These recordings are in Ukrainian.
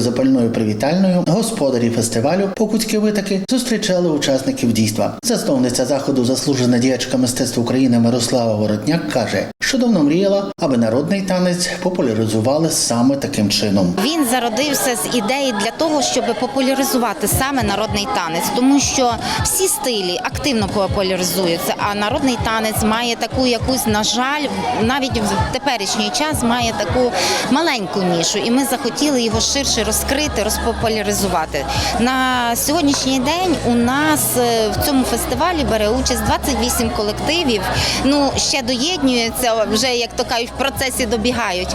запальною привітальною господарі фестивалю Покутські витоки зустрічали учасників дійства. Засновниця заходу, заслужена діячка мистецтва України Мирослава Воротняк каже, що давно мріяла, аби народний танець популяризували саме таким чином. Він зародився з ідеї для того, щоб популяризувати саме народний танець, тому що всі стилі активно популяризуються. А народний танець має таку якусь, на жаль, навіть в теперішній час має таку маленьку нішу, і ми захотіли його ширше розкрити, розпопуляризувати. На сьогоднішній день у нас е, в цьому фестивалі бере участь 28 колективів. Ну ще вже як то кажуть, в процесі добігають,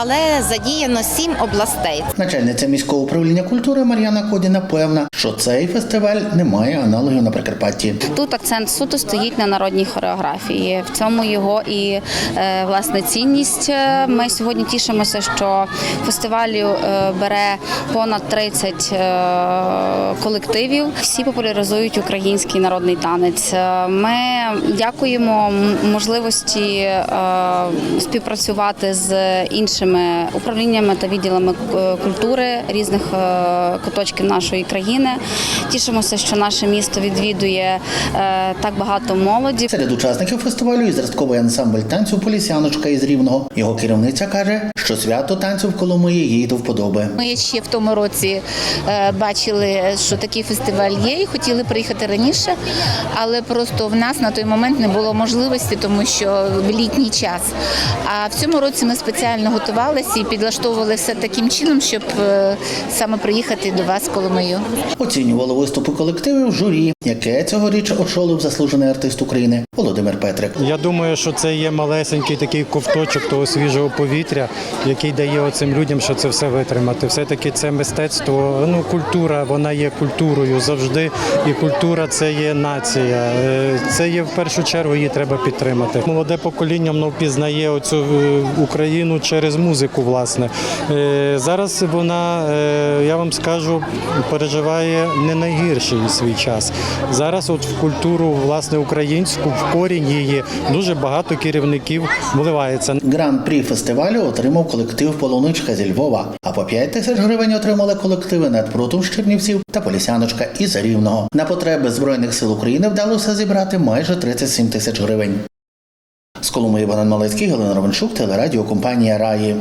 але задіяно сім областей. Начальниця міського управління культури Мар'яна Кодіна певна, що цей фестиваль не має аналогів на Прикарпатті. Тут акцент суто стоїть на народній хореографії. В цьому його і е, власне цінність. Е, Ми сьогодні тішимося, що фестивалю е, бере понад 30 е, колективів. Всі популяризують український народний танець. Ми дякуємо можливості е, співпрацювати з іншими управліннями та відділами е, культури різних е, куточків нашої країни. Тішимося, що наше місто відвідує е, так багато молоді. Серед учасників фестивалю і зразковий ансамбль танцю Полісяночка із Рівного. Його керівниця каже, що свято танцю в Коломиї їй до вподоби. Ми ще в тому році е, бачили, що такий фестиваль є, і хотіли приїхати раніше, але просто в нас на той момент не було можливості, тому що в літній час. А в цьому році ми спеціально готувалися і підлаштовували все таким чином, щоб е, саме приїхати до вас, Коломию. Оцінювало виступи колективів журі, яке цьогоріч очолив заслужений артист України Володимир Петрик. Я думаю, що це є малесенький такий ковточок того свіжого повітря, який дає оцим людям, що це все витримати. Все-таки це мистецтво, ну культура, вона є культурою завжди. І культура це є нація. Е, Це є в першу чергу, її треба підтримати. Молоде покоління воно впізнає оцю е, Україну через музику. Власне Е, зараз вона, я вам скажу, переживає не найгірший свій час. Зараз, от в культуру власне українську, в корінь її дуже багато керівників вливається. Гран-прі фестивалю отримав колектив Полуничка зі Львова, а по 5 тисяч гривень отримали колективи Надпрутум з Чернівців та Полісяночка із Рівного. На потреби Збройних сил України вдалося зібрати майже 37 тисяч гривень. З Коломиї Богдан Малецький, Галина Романчук, телерадіокомпанія Раї.